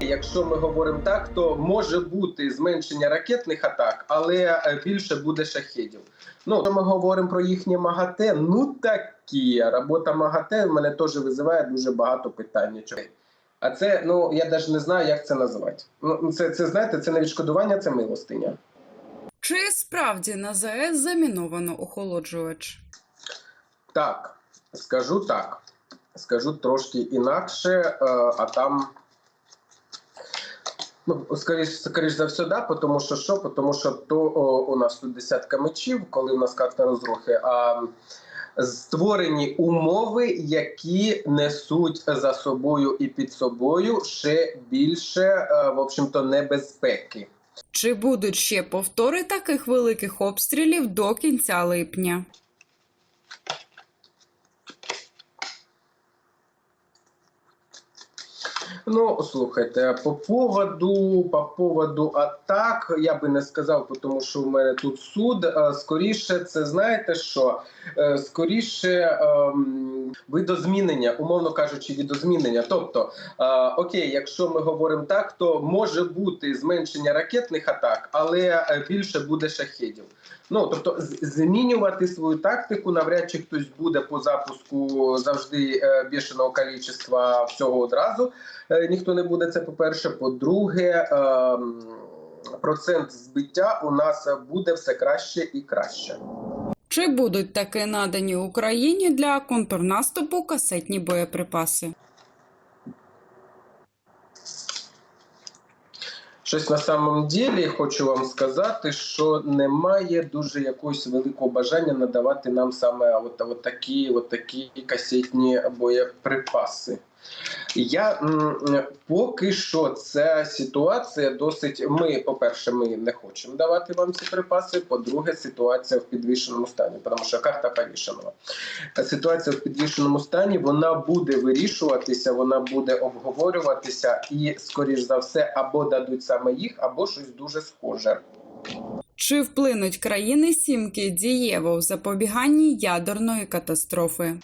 Якщо ми говоримо так, то може бути зменшення ракетних атак, але е, більше буде шахедів. Ну, ми говоримо про їхнє МАГАТЕ. Ну такі робота МАГАТЕ в мене теж визиває дуже багато питань. А це ну я навіть не знаю, як це назвати. Ну це, це знаєте, це не відшкодування, це милостиня. Чи справді на ЗАЕС заміновано охолоджувач? Так, скажу так. Скажу трошки інакше, е, а там. Ну, скоріш, скоріш за все, да, тому що що? Тому що то о, у нас тут десятка мечів, коли у нас карта розрухи, а створені умови, які несуть за собою і під собою ще більше, е, в общем-то, небезпеки. Чи будуть ще повтори таких великих обстрілів до кінця липня? Ну, слухайте, по поводу, по поводу атак, я би не сказав, тому що в мене тут суд. Е, Скоріше, це знаєте що? Е, Скоріше ем, видозмінення, умовно кажучи, видозмінення. Тобто, е, окей, якщо ми говоримо так, то може бути зменшення ракетних атак, але е, більше буде шахедів. Ну тобто, змінювати свою тактику навряд чи хтось буде по запуску завжди е, бішеного кількості всього одразу. Е, ніхто не буде. Це по-перше. По-друге, ем, процент збиття у нас буде все краще і краще. Чи будуть таки надані Україні для контрнаступу касетні боєприпаси? Щось на самом ділі хочу вам сказати, що немає дуже якогось великого бажання надавати нам саме от, от такі, от такі касетні боєприпаси. Я поки що ця ситуація досить. Ми, по-перше, ми не хочемо давати вам ці припаси. По-друге, ситуація в підвішеному стані, тому що карта повішена. Ситуація в підвішеному стані вона буде вирішуватися, вона буде обговорюватися, і, скоріш за все, або дадуть саме їх, або щось дуже схоже. Чи вплинуть країни сімки дієво в запобіганні ядерної катастрофи?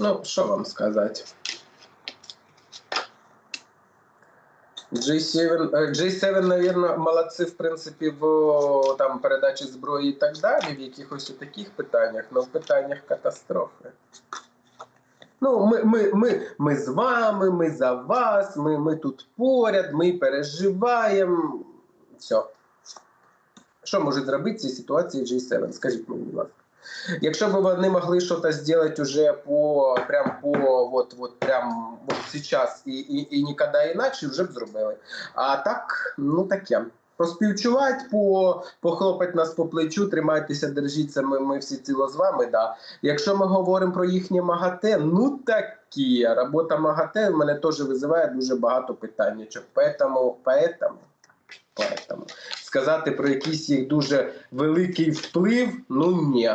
Ну, що вам сказати? G7, е, G7, наверное, молодці, в принципі, в там передачі зброї і так далі, в якихось таких питаннях, але в питаннях катастрофи. Ну, ми, ми, ми, ми з вами, ми за вас, ми, ми тут поряд, ми переживаємо. Все. Що можуть зробити в цій ситуації G7? Скажіть мені, будь ласка. Якщо б вони могли щось зробити уже по прям по вот, вот прям вот сейчас і, і, і ніколи інакше, вже б зробили. А так, ну таке. Поспівчувати, по, похлопати нас по плечу, тримайтеся, держіться, ми, ми всі ціло з вами. Да. Якщо ми говоримо про їхнє МАГАТЕ, ну такі. Робота МАГАТЕ в мене теж визиває дуже багато питань. Поэтому, поэтому, поэтому сказати про якийсь їх дуже великий вплив, ну ні.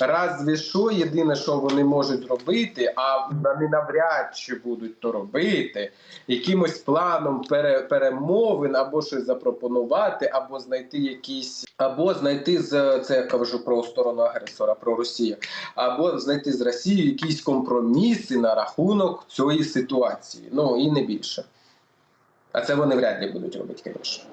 Разві що єдине, що вони можуть робити, а вони навряд чи будуть то робити, якимось планом пере, перемовин або щось запропонувати, або знайти якісь, або знайти з це я кажу про сторону агресора, про Росію, або знайти з Росією якісь компроміси на рахунок цієї ситуації. Ну і не більше. А це вони вряд ли будуть робити, звісно.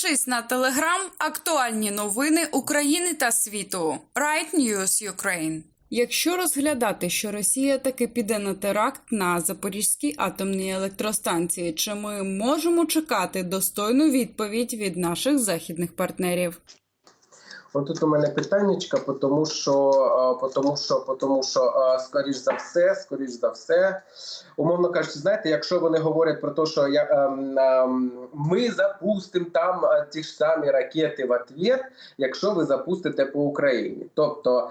Підпишись на телеграм актуальні новини України та світу. Right News Ukraine. Якщо розглядати, що Росія таки піде на теракт на Запорізькій атомній електростанції, чи ми можемо чекати достойну відповідь від наших західних партнерів? От тут у мене питаннячка, тому що, е, тому що, тому що, е, скоріш за все, скоріш за все, умовно кажучи, знаєте, якщо вони говорять про те, що я, ем, ем, ми запустимо там е, ті ж самі ракети в ответ, якщо ви запустите по Україні. Тобто,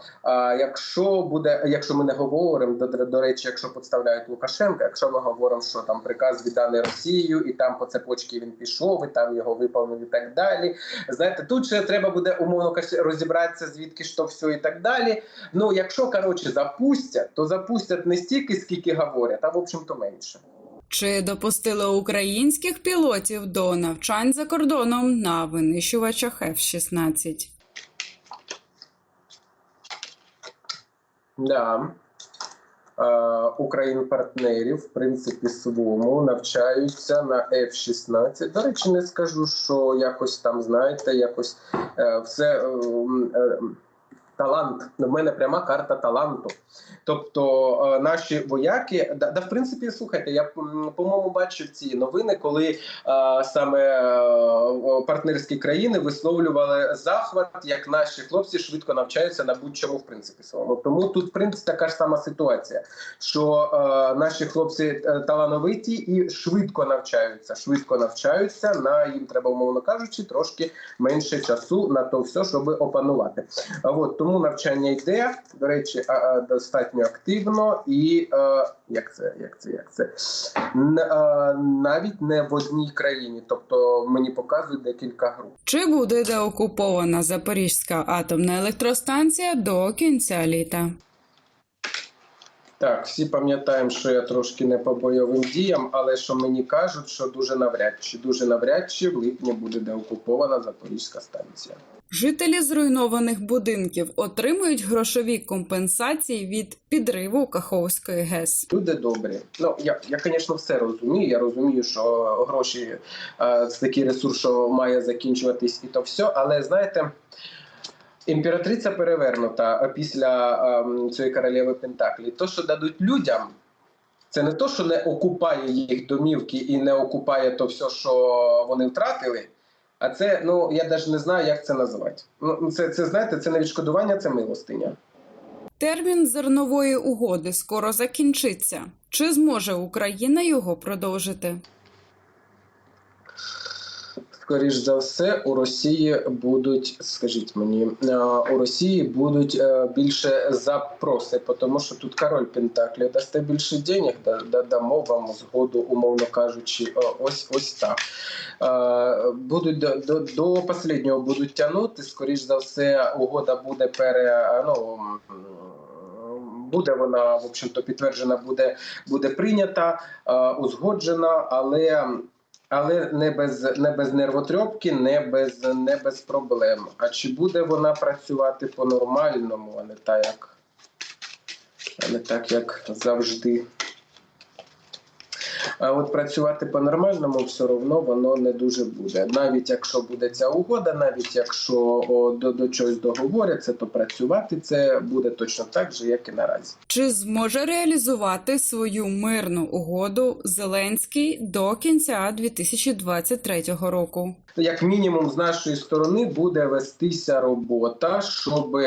якщо буде, якщо ми не говоримо, до, до речі, якщо підставляють Лукашенка, якщо ми говоримо, що там приказ відданий Росією, і там по цепочці він пішов, і там його виповнив і так далі. Знаєте, тут ще треба буде умовно кажучи, розібратися, звідки ж то все і так далі. Ну, якщо коротше запустять, то запустять не стільки, скільки говорять, а в общем-то менше. Чи допустили українських пілотів до навчань за кордоном на винищувачах F-16? Да. Україн-партнерів, в принципі, своєму навчаються на F-16. До речі, не скажу, що якось там, знаєте, якось е, все. Талант, в мене пряма карта таланту. Тобто е, наші вояки, да, да, в принципі, слухайте, я по-моєму бачив ці новини, коли е, саме е, партнерські країни висловлювали захват, як наші хлопці швидко навчаються на будь-чому, в принципі, своєму. Тому тут, в принципі, така ж сама ситуація, що е, наші хлопці талановиті і швидко навчаються. Швидко навчаються на їм треба, умовно кажучи, трошки менше часу на то все, щоб опанувати. А От тому навчання йде. До речі, достатньо активно і е, як це, як це, як це е, навіть не в одній країні. Тобто мені показують декілька груп. Чи буде деокупована Запорізька атомна електростанція до кінця літа? Так, всі пам'ятаємо, що я трошки не по бойовим діям, але що мені кажуть, що дуже навряд чи дуже навряд чи в липні буде деокупована Запорізька станція. Жителі зруйнованих будинків отримують грошові компенсації від підриву Каховської ГЕС. Люди добрі. Ну я, я, звісно, все розумію. Я розумію, що гроші е, це такий ресурс, що має закінчуватись, і то все. Але знаєте, імператриця перевернута після е, цієї королеви Пентаклі. То, що дадуть людям, це не то, що не окупає їх домівки і не окупає то все, що вони втратили. А це, ну я навіть не знаю, як це назвати. Ну, це, це знаєте, це не відшкодування, це милостиня. Термін зернової угоди скоро закінчиться. Чи зможе Україна його продовжити? Скоріш за все, у Росії будуть, скажіть мені, е, у Росії будуть е, більше запроси, тому що тут король Пентаклі дасте більше денег, да- да- дамо вам згоду, умовно кажучи, ось ось так. Е, Будуть до, до, до останнього будуть тягнути. Скоріш за все, угода буде пере ну. Буде вона, в общем-то, підтверджена, буде, буде прийнята, узгоджена, але але не без не без нервотрьопки, не без не без проблем. А чи буде вона працювати по-нормальному, а не так, як а не так, як завжди? А от працювати по-нормальному все одно воно не дуже буде. Навіть якщо буде ця угода, навіть якщо о, до, до чогось договоряться, то працювати це буде точно так же, як і наразі. Чи зможе реалізувати свою мирну угоду Зеленський до кінця 2023 року? як мінімум з нашої сторони буде вестися робота, щоб,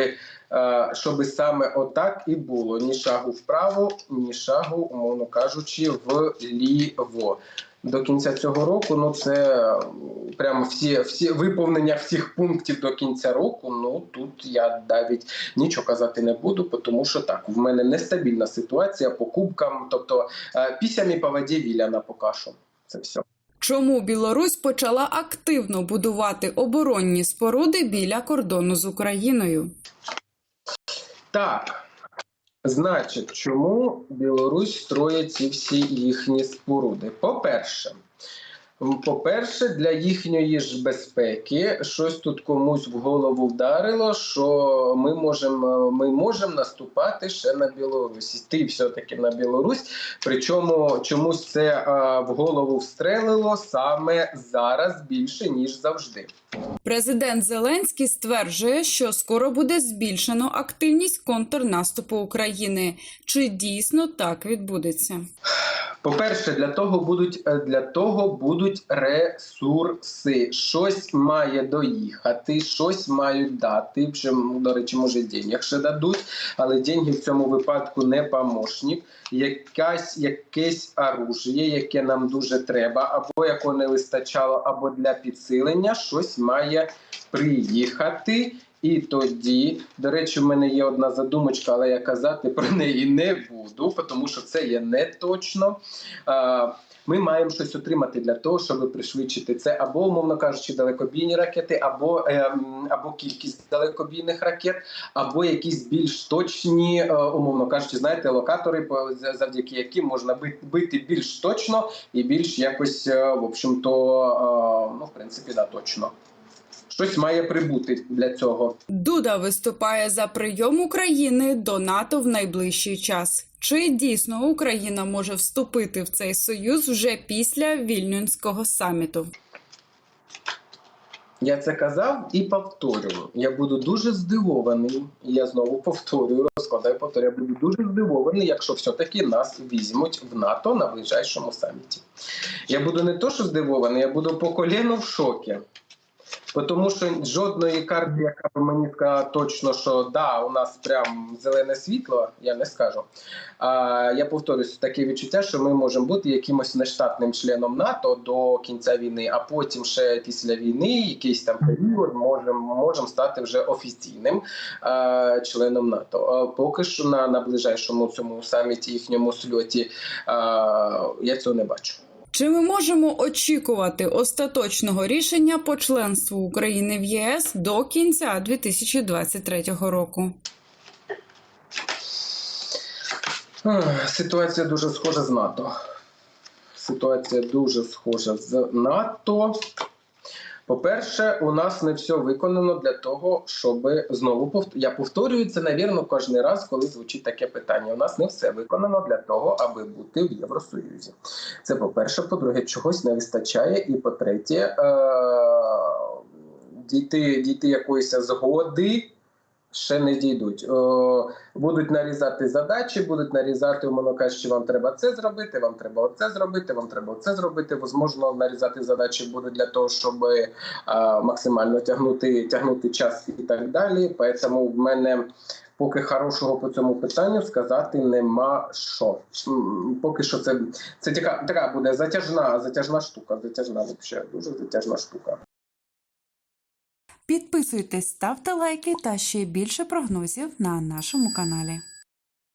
щоб саме отак і було: ні шагу вправо, ні шагу, умовно кажучи, вліво. До кінця цього року, ну це е, прямо всі, всі виповнення всіх пунктів до кінця року. Ну тут я навіть нічого казати не буду, тому що так, в мене нестабільна ситуація по кубкам, тобто е, пісями по воді віляна поки що. Це все. Чому Білорусь почала активно будувати оборонні споруди біля кордону з Україною? Так. Значить, чому Білорусь строїть ці всі їхні споруди? По-перше, по-перше, для їхньої ж безпеки щось тут комусь в голову вдарило, що ми можемо ми можемо наступати ще на Білорусь. Йти все-таки на Білорусь. Причому чомусь це а, в голову встрелило саме зараз більше, ніж завжди. Президент Зеленський стверджує, що скоро буде збільшено активність контрнаступу України. Чи дійсно так відбудеться? По-перше, для того будуть е, для того будуть ресурси. Щось має доїхати, щось мають дати. Чим, до речі, може, денег ще дадуть, але деньги в цьому випадку не помощник. Якась якесь оружие, яке нам дуже треба, або якого не вистачало, або для підсилення, щось має приїхати. І тоді, до речі, в мене є одна задумочка, але я казати про неї не буду, тому що це є не точно. Ми маємо щось отримати для того, щоб пришвидшити це, або, умовно кажучи, далекобійні ракети, або, ем, або кількість далекобійних ракет, або якісь більш точні, е, умовно кажучи, знаєте, локатори, завдяки яким можна бити більш точно і більш якось, е, в общем-то, е, ну, в принципі, да, точно. Щось має прибути для цього. Дуда виступає за прийом України до НАТО в найближчий час. Чи дійсно Україна може вступити в цей союз вже після вільнюнського саміту? Я це казав і повторюю. Я буду дуже здивований. Я знову повторюю, розкладаю повторюю. Я буду дуже здивований, якщо все-таки нас візьмуть в НАТО на ближайшому саміті. Я буду не то, що здивований, я буду по коліну в шокі. Тому що жодної карти, яка б мені сказала точно, що да, у нас прям зелене світло, я не скажу. А я повторюсь, таке відчуття, що ми можемо бути якимось нештатним членом НАТО до кінця війни, а потім ще після війни, якийсь там період, можемо можем стати вже офіційним е, членом НАТО. Е, поки що на, ближайшому цьому саміті їхньому сльоті е, я цього не бачу. Чи ми можемо очікувати остаточного рішення по членству України в ЄС до кінця 2023 року? Ситуація дуже схожа з НАТО. Ситуація дуже схожа з НАТО. По-перше, у нас не все виконано для того, щоб знову повтор... я повторюю це, навірно, кожен раз, коли звучить таке питання. У нас не все виконано для того, аби бути в Євросоюзі. Це по-перше, по-друге, чогось не вистачає. І по-третє, е- дійти, дійти якоїсь згоди ще не дійдуть. Е, будуть нарізати задачі, будуть нарізати, умовно кажучи, вам треба це зробити, вам треба оце зробити, вам треба оце зробити. Возможно, нарізати задачі будуть для того, щоб е, максимально тягнути, тягнути час і так далі. Тому в мене. Поки хорошого по цьому питанню сказати нема що. Поки що це, це така, така буде затяжна, затяжна штука. Затяжна взагалі, дуже затяжна штука. Підписуйтесь, ставте лайки та ще більше прогнозів на нашому каналі.